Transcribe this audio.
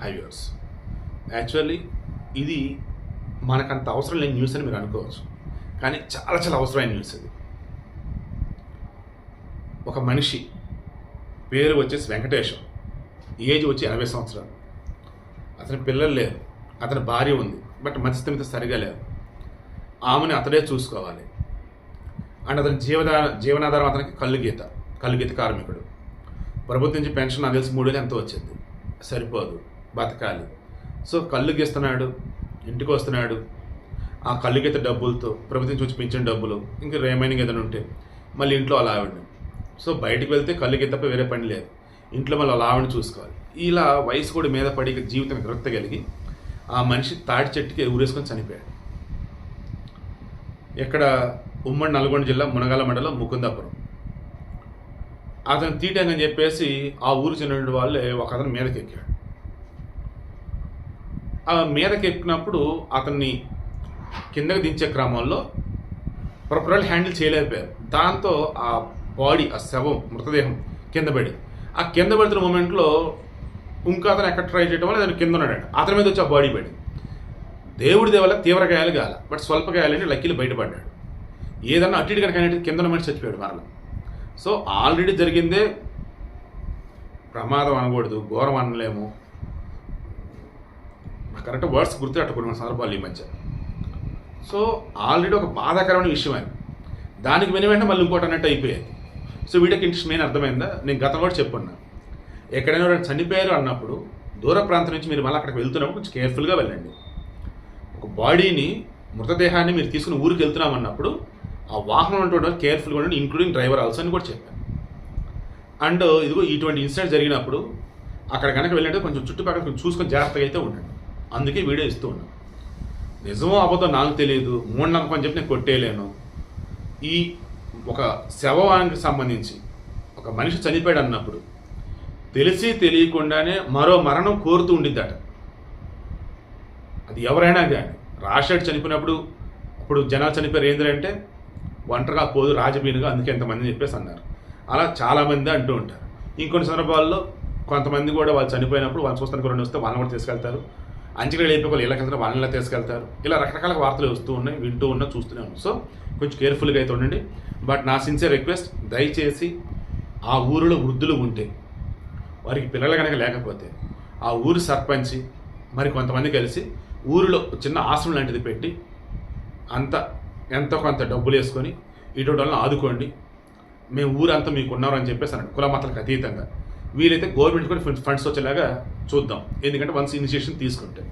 Highways. Actually ఇది మనకంత అవసరం లేని న్యూస్ అని మీరు అనుకోవచ్చు. కానీ చాలా చాలా అవసరమైన న్యూస్ ఇది. ఒక మనిషి పేరు వచ్చేసి వెంకటేశం. ఏజ్ వచ్చి ఎనభై సంవత్సరాలు. అతని పిల్లలు లేరు. అతని భార్య ఉంది. బట్ మధ్యస్థమిత సరిగా లేరు. ఆమెను అతడే చూసుకోవాలి. అండ్ అతని జీవనాధార జీవనాధారం అతనికి కళ్ళు గీత కళ్ళు గీత కార్మికుడు. ప్రభుత్వం నుంచి పెన్షన్ నాకు తెలిసి మూడు వేలు ఎంతో వచ్చింది. సరిపోదు. బతకాలి. సో కళ్ళు గీస్తున్నాడు ఇంటికి వస్తున్నాడు. ఆ కళ్ళు గీత డబ్బులతో ప్రభుత్వం చూసి పెంచిన డబ్బులు ఇంకా రిమైనింగ్ ఏదైనా ఉంటే మళ్ళీ ఇంట్లో అలా ఆవిడని సో బయటికి వెళ్తే కళ్ళు గీత తప్ప వేరే పని లేదు. ఇంట్లో మళ్ళీ అలా ఆవిడని చూసుకోవాలి. ఇలా వయసు కూడా మీద పడి జీవితం విరక్త కలిగి ఆ మనిషి తాటి చెట్టుకి ఊరేసుకొని చనిపోయాడు. ఇక్కడ ఉమ్మడి నల్గొండ జిల్లా మునగాల మండలం ముకుందాపురం. అతను తీయటానని చెప్పేసి ఆ ఊరు చెందిన వాళ్ళే ఒక అతను మీదకెక్కాడు. మీదకి ఎక్కినప్పుడు అతన్ని కిందకి దించే క్రమంలో ప్రొపరల్ హ్యాండిల్ చేయలేకపోయారు. దాంతో ఆ బాడీ ఆ శవం మృతదేహం కింద పడి. ఆ కింద పడుతున్న మూమెంట్లో ఇంకా అతను ఎక్కడ ట్రై చేయడం వల్ల అతను కింద ఉన్నాడు అతని మీద వచ్చి ఆ బాడీ పడి దేవుడి దేవల్ల తీవ్ర గాయాలు కాల. బట్ స్వల్ప గాయాలంటే లక్కీలు బయటపడ్డాడు. ఏదన్నా అటు ఇటు కనుక అనేది కింద మనిషి చచ్చిపోయాడు మరణం సో ఆల్రెడీ జరిగిందే ప్రమాదం అనకూడదు ఘోరం అనలేము. కరెక్ట్ వర్డ్స్ గుర్తు సందర్భాలు ఈ మధ్య. సో ఆల్రెడీ ఒక బాధాకరమైన విషయం అది. దానికి విని వెంటనే మళ్ళీ ఇంకోటి అన్నట్టు అయిపోయాయి సో వీడియోకి ఇంట్రెస్ట్ మెయిన్ అర్థమైందా? నేను గతంలో కూడా చెప్పున్నా. ఎక్కడైనా చనిపోయారు అన్నప్పుడు దూర ప్రాంతం నుంచి మీరు మళ్ళీ అక్కడికి వెళ్తున్నప్పుడు కొంచెం కేర్ఫుల్గా వెళ్ళండి. ఒక బాడీని మృతదేహాన్ని మీరు తీసుకుని ఊరికి వెళ్తున్నామన్నప్పుడు ఆ వాహనం ఉన్నటువంటి కేర్ఫుల్గా ఉండండి ఇంక్లూడింగ్ డ్రైవర్ ఆల్సో అని కూడా చెప్పాను. అండ్ ఇదిగో ఇటువంటి ఇన్సిడెంట్ జరిగినప్పుడు అక్కడ కనుక వెళ్ళినట్టు కొంచెం చుట్టుపక్కల కొంచెం చూసుకొని జాగ్రత్తగా అయితే ఉండండి. అందుకే వీడియో ఇస్తూ ఉన్నాను నిజమో అబద్ధం నాకు తెలియదు. మూఢనమ్మకం అని చెప్పి నేను కొట్టేయలేను. ఈ ఒక శవానికి సంబంధించి ఒక మనిషి చనిపోయాడు అన్నప్పుడు తెలిసి తెలియకుండానే మరో మరణం కోరుతూ ఉండిద్దట. అది ఎవరైనా కానీ రాజశేఖర్ చనిపోయినప్పుడు ఇప్పుడు జనాలు చనిపోయారు ఏంటంటే ఒంటరిగా పోదు రాజబీనుగా అందుకే ఎంతమంది చెప్పేసి అన్నారు. అలా చాలామంది అంటూ ఉంటారు. ఇంకొన్ని సందర్భాల్లో కొంతమంది కూడా వాళ్ళు చనిపోయినప్పుడు వాళ్ళు చూస్తానికి రెండు వస్తే వాళ్ళని కూడా తీసుకెళ్తారు. అంచనా లేపి వాళ్ళు ఇళ్ళకి వెళ్తారు వాళ్ళని ఇలా తీసుకెళ్తారు. ఇలా రకరకాల వార్తలు వస్తూ ఉన్నాయి వింటూ ఉన్నా చూస్తూనే ఉన్నాం. సో కొంచెం కేర్ఫుల్గా అయితే ఉండండి. బట్ నా సిన్సియర్ రిక్వెస్ట్ దయచేసి ఆ ఊరిలో వృద్ధులు ఉంటే వారికి పిల్లలు కనుక లేకపోతే ఆ ఊరు సర్పంచి మరి కొంతమంది కలిసి ఊరిలో చిన్న ఆశ్రమం లాంటిది పెట్టి అంత ఎంతో కొంత డబ్బులు వేసుకొని ఇటువంటి వాళ్ళని ఆదుకోండి. మేము ఊరంతా మీకు ఉన్నారని చెప్పేసి అన్నాడు. కుల మతాలకు అతీతంగా. వీలైతే గవర్నమెంట్ కూడా ఫండ్స్ వచ్చేలాగా చూద్దాం. ఎందుకంటే వన్స్ ఇనిషియేషన్ తీసుకుంటే.